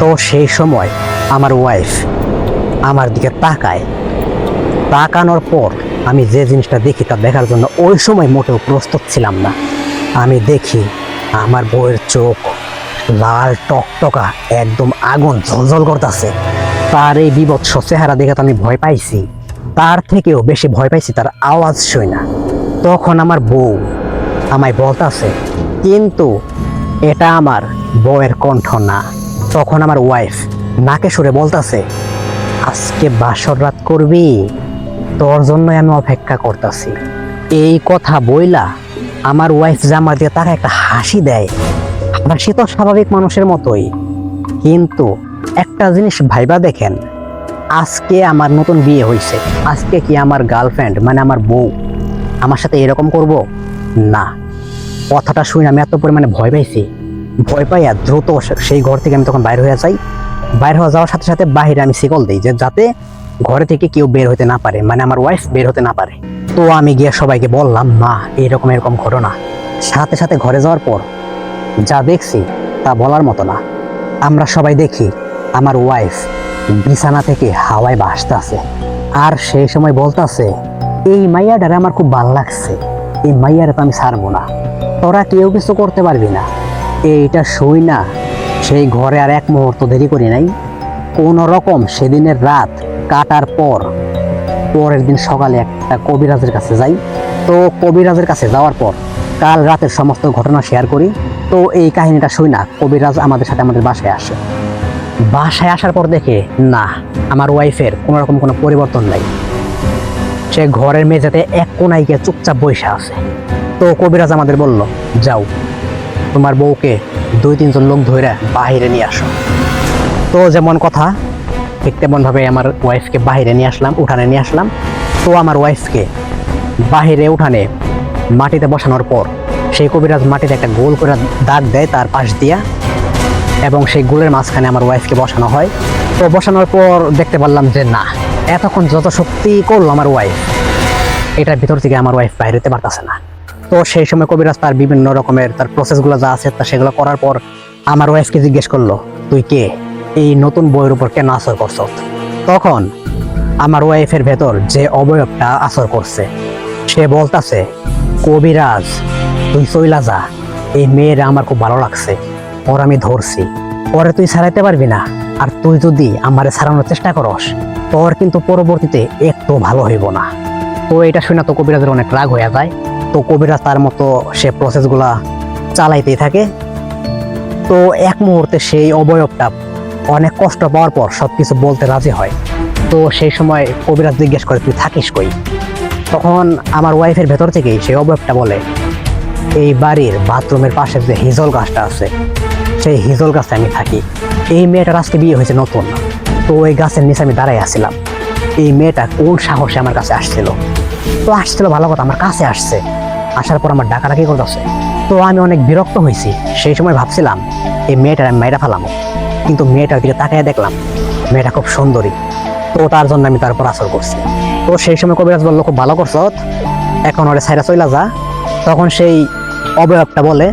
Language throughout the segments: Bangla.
তো সেই সময় আমার ওয়াইফ আমার দিকে তাকায়। তাকানোর পর আমি যে জিনিসটা দেখি তা দেখার জন্য ওই সময় মোটেও প্রস্তুত ছিলাম না। আমি দেখি আমার বউয়ের চোখ লাল টকটকা, একদম আগুন ঝলঝল করতেছে। তার এই বিভৎস চেহারা দেখে তো আমি ভয় পাইছি। তার থেকেও বেশি ভয় পাইছি তার আওয়াজ শুই না। তখন আমার বউ আমায় বলতাছে, কিন্তু এটা আমার বউয়ের কণ্ঠ না। তখন আমার ওয়াইফ নাকে সুরে বলতাছে, আজকে বাসর রাত করবি? তোর জন্যই আমি অপেক্ষা করতেছি। এই কথা বইলা আমার ওয়াইফ জামা দিয়ে তাকে একটা হাসি দেয়। হাসি তো স্বাভাবিক মানুষের মতোই। কিন্তু একটা জিনিস ভাইবা দেখেন, আজকে আমার নতুন বিয়ে হয়েছে আজকে কি আমার গার্লফ্রেন্ড মানে আমার বউ, আমার সাথে এরকম করব? না। কথাটা শুনে আমি এত পরিমাণে ভয় পাইছি। ভয় পাইয়া দ্রুত সেই ঘর থেকে আমি তখন বাইরে হয়ে যাই। বাইর হয়ে যাওয়ার সাথে সাথে বাইরে আমি শিকল দিই যে যাতে ঘরে থেকে কেউ বের হতে না পারে মানে আমার ওয়াইফ বের হতে না পারে। তো আমি গিয়ে সবাইকে বললাম, মা এরকম এরকম ঘটনা। সাথে সাথে ঘরে যাওয়ার পর যা দেখছি তা বলার মতো না। আমরা সবাই দেখি আমার ওয়াইফ বিছানা থেকে হাওয়ায় ভাসতেছে আর সেই সময় বলতাছে, এই মাইয়াটারে আমার খুব ভালো লাগছে। এই মাইয়ারে তো আমি ছাড়বো না। তোরা কেউ কিছু করতে পারবি না। এইটা শুই না। সেই ঘরে আর এক মুহূর্ত দেরি করি নাই। কোনো রকম সেদিনের রাত কাটার পর, পরের দিন সকালে একটা কবিরাজের কাছে যাই। তো কবিরাজের কাছে যাওয়ার পর, কাল রাতের সমস্ত ঘটনা শেয়ার করি। তো এই কাহিনীটা শুই না, কবিরাজ আমাদের সাথে আমাদের বাসায় আসে। বাসায় আসার পর দেখে, না, আমার ওয়াইফের কোনো রকম কোনো পরিবর্তন নাই। সে ঘরের মেঝেতে এক কোনায় গিয়ে চুপচাপ বসে আছে। তো কবিরাজ আমাদের বলল, যাও। তোমার বউকে দুই তিনজন লোক ধরে বাহিরে নিয়ে আসো। তো যেমন কথা, ঠিক তেমনভাবে আমার ওয়াইফকে বাহিরে নিয়ে আসলাম, উঠানে নিয়ে আসলাম। তো আমার ওয়াইফকে বাহিরে, উঠানে, মাটিতে বসানোর পর সেই কবিরাজ মাটিতে একটা গোল করে দাগ দেয় তার পাশ দিয়া এবং সেই গোলের মাঝখানে আমার ওয়াইফকে বসানো হয়। তো বসানোর পর দেখতে পারলাম যে না, এতক্ষণ যত শক্তি করল আমার ওয়াইফ এটার ভিতর থেকে আমার ওয়াইফ বাইরেতে পারতেছে না। তো সেই সময় কবিরাজ তার বিভিন্ন রকমের তার প্রসেসগুলো যা আছে তা সেগুলো করার পর আমার ওয়াইফকে জিজ্ঞেস করল, তুই কে? এই নতুন বইয়ের উপর কেন আসর করছ তখন আমার ওয়াইফের ভেতর যে অবয়বটা আসর করছে, সে বলতাছে, কবিরাজ, তুই চইলা যা, এই মেয়েরা আমার খুব ভালো লাগছে, ওর আমি ধরছি পরে তুই ছাড়াইতে পারবি না, আর তুই যদি আমারে ছাড়ানোর চেষ্টা করস, তোর কিন্তু পরবর্তীতে একটু ভালো হইব না। তো এটা শুনে তো কবিরাজের অনেক রাগ হয়ে যায়। তো কবিরা তার মতো সে প্রসেসগুলা চালাইতেই থাকে। তো এক মুহূর্তে সেই অবয়বটা অনেক কষ্ট পাওয়ার পর সব কিছু বলতে রাজি হয়। তো সেই সময় কবিরাজ জিজ্ঞেস করে, তুই থাকিস কই? তখন আমার ওয়াইফের ভেতর থেকেই সেই অবয়বটা বলে, এই বাড়ির বাথরুমের পাশে যে হিজল গাছটা আছে, সেই হিজল গাছে আমি থাকি। এই মেয়েটার আজকে বিয়ে হয়েছে নতুন। তো ওই গাছের নিচে আমি দাঁড়াই আসছিলাম এই মেয়েটা কোন সাহসে আমার কাছে আসছিল? তো আসছিল ভালো কথা, আমার কাছে আসছে। আসার পর আমার ডাকাডাকি করতেছে তো আমি অনেক বিরক্ত হয়েছি। সেই সময় ভাবছিলাম, এই মেয়েটার আমি মাইরা ফেলামো। কিন্তু মেয়েটার দিকে তাকায় দেখলাম, মেয়েটা খুব সুন্দরী। তো তার জন্য আমি তার উপর আসর করছি। তো সেই সময় কবিরাজ বলল, খুব ভালো করছ, এখন ওরে সাইরা চইলা যা। তখন সেই অবয়বটা বলে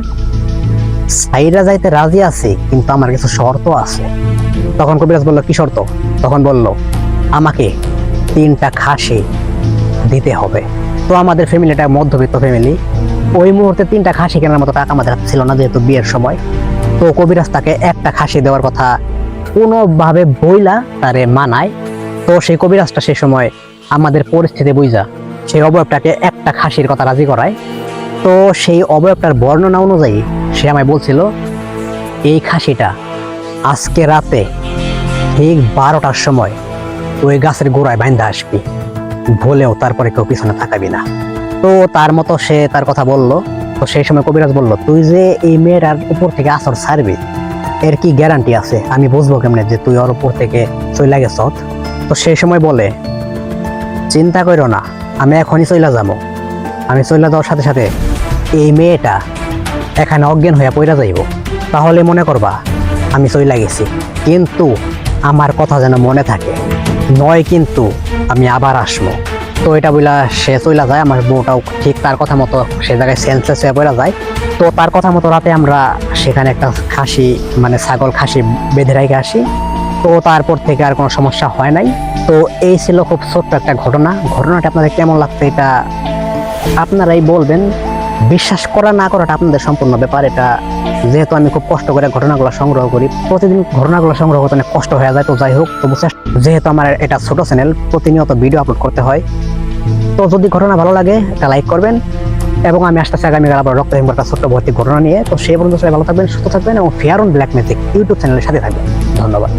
সাইরা যাইতে রাজি আছি, কিন্তু আমার কিছু শর্ত আছে। তখন কবিরাজ বলল, কি শর্ত? তখন বলল, আমাকে তিনটা খাসি দিতে হবে। তো আমাদের ফ্যামিলিটা মধ্যবিত্ত ফ্যামিলি ওই মুহূর্তে তিনটা খাসি কেনার মতো টাকা আমাদের ছিল না যেহেতু বিয়ের সময়। তো কবিরাজ তাকে একটা খাসি দেওয়ার কথা কোনোভাবে বইলা তারে মানায়। তো সেই কবিরাজটা সেই সময় আমাদের পরিস্থিতি বুঝা সেই অবয়বটাকে একটা খাসির কথা রাজি করায়। তো সেই অবয়বটার বর্ণনা অনুযায়ী সে আমায় বলছিল, এই খাসিটা আজকে রাতে ঠিক বারোটার সময় ওই গাছের গোড়ায় বাইন্দা আসবি। বলেও তারপরে কেউ পিছনে তাকাবি না। তো তার মতো সে তার কথা বলল। তো সেই সময় কবিরাজ বলল, তুই যে এই মেয়েটার উপর থেকে আসর ছাড়বি, এর কি গ্যারান্টি আছে? আমি বুঝব কেমনে যে তুই ওর উপর থেকে চইলা গেছ? তো সেই সময় বলে, চিন্তা করো না, আমি এখনই চইলা যাব। আমি চইলা যাওয়ার সাথে সাথে এই মেয়েটা এখানে অজ্ঞান হইয়া পইরা যাইব। তাহলে মনে করবা, আমি চইলা গেছি। কিন্তু আমার কথা যেন মনে থাকে। নয় কিন্তু আমি আবার আসব। তো এটা বইলা সে চইলা যায়, আমার বউটাও ঠিক তার কথা মতো সে জায়গায় সেন্সলেস হয়ে পড়া যায়। তো তার কথা মতো রাতে আমরা সেখানে একটা খাসি মানে ছাগল খাসি বেঁধে রেখে আসি। তো তারপর থেকে আর কোনো সমস্যা হয় নাই। তো এই ছিল খুব ছোট্ট একটা ঘটনা। ঘটনাটা আপনাদের কেমন লাগছে এটা আপনারাই বলবেন। বিশ্বাস করা না করাটা আপনাদের সম্পূর্ণ ব্যাপার, এটা যেহেতু আমি খুব কষ্ট করে ঘটনাগুলো সংগ্রহ করি, প্রতিদিন ঘটনাগুলো সংগ্রহ করতে অনেক কষ্ট হয়ে যায়, তো যাই হোক, তবু যেহেতু আমার এটা ছোট চ্যানেল প্রতিনিয়ত ভিডিও আপলোড করতে হয়। তো যদি ঘটনা ভালো লাগে, একটা লাইক করবেন এবং আমি আসতেছি আগামীকাল আবার রক্তহীন একটা ছোট্ট ভর্তি ঘটনা নিয়ে। তো সেই পর্যন্ত সবাই ভালো থাকবেন, সুস্থ থাকবেন এবং fair on black magic YouTube চ্যানেলের সাথে থাকবেন। ধন্যবাদ।